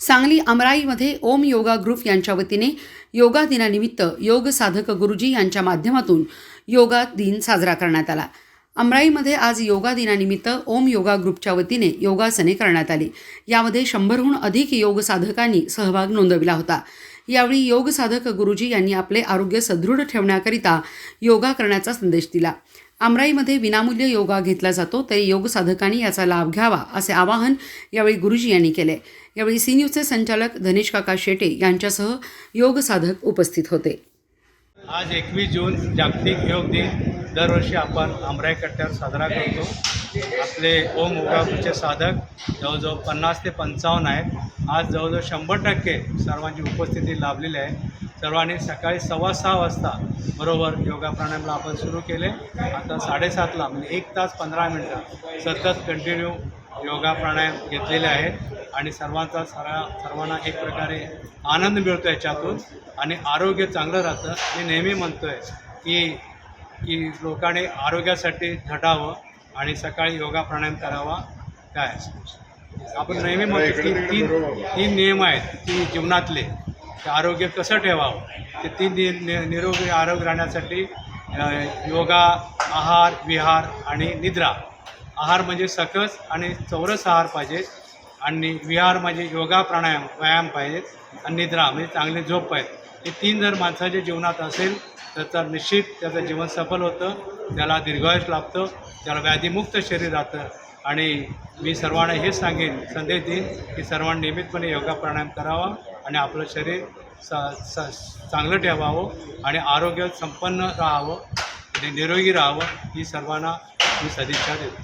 सांगली अमराईमध्ये Om yoga group यांच्या वतीने योगा दिनानिमित्त योग साधक गुरुजी यांच्या माध्यमातून योगा दिन साजरा करण्यात आला. अमराईमध्ये आज योगा दिनानिमित्त ओम योगा ग्रुपच्या वतीने योगासने करण्यात आली. यामध्ये शंभरहून अधिक योग साधकांनी सहभाग नोंदविला होता. यावेळी योग साधक गुरुजी यांनी आपले आरोग्य सदृढ ठेवण्याकरिता योगा करण्याचा संदेश दिला. आमराईमध्ये विनामूल्य योगा घेतला जातो तरी योग साधकांनी याचा लाभ घ्यावा असे आवाहन यावेळी गुरुजी यांनी केले. यावेळी सी न्यूजचे संचालक धनेश काका शेटे यांच्यासह योग साधक उपस्थित होते. आज एकवीस जून जागतिक योग दिन. दरवर्षी आपण आमराई कट्ट्यावर साजरा करतो. आपले ओम उगापूचे साधक जवळजवळ पन्नास ते पंचावन्न आहेत. आज जवळजवळ शंभर टक्के सर्वांची उपस्थिती लाभलेली आहे. सर्वांनी सकाळी सव्वा सहा वाजता बरोबर योगा प्राणायामला आपण सुरू केले. आता साडेसातला म्हणजे एक तास पंधरा मिनटं सतत कंटिन्यू योगा प्राणायाम घेतलेले आहेत. आणि सर्वांचा सरा सर्वांना एक प्रकारे आनंद मिळतो याच्यातून. आणि आरोग्य चांगलं राहतं. मी नेहमी म्हणतो आहे की की लोकांनी आरोग्यासाठी झटावं आणि सकाळी योगा प्राणायाम करावा. काय? आपण नेहमी म्हणतो की तीन तीन नियम आहेत की जीवनातले आरोग्य कसं ठेवावं? ते तीन नि नि- निरोगी आरोग्य राहण्यासाठी योगा आहार विहार आणि निद्रा. आहार म्हणजे सकस आणि चौरस आहार पाहिजे आणि विहार म्हणजे योगा प्राणायाम व्यायाम पाहिजे आणि निद्रा म्हणजे चांगली झोप पाहिजे. हे तीन जर माणसाच्या जीवनात असेल तर निश्चित त्याचं जीवन सफल होतं त्याला दीर्घायुष लाभतं त्याला व्याधीमुक्त शरीर राहतं आणि मी सर्वांना हेच सांगेन संदेश देईन की सर्वांनी नियमितपणे योगा प्राणायाम करावा. आणि आपलं शरीर स स चांगलं ठेवावं आणि आरोग्य संपन्न राहावं आणि निरोगी राहावं ही सर्वांना मी सदिच्छा देतो.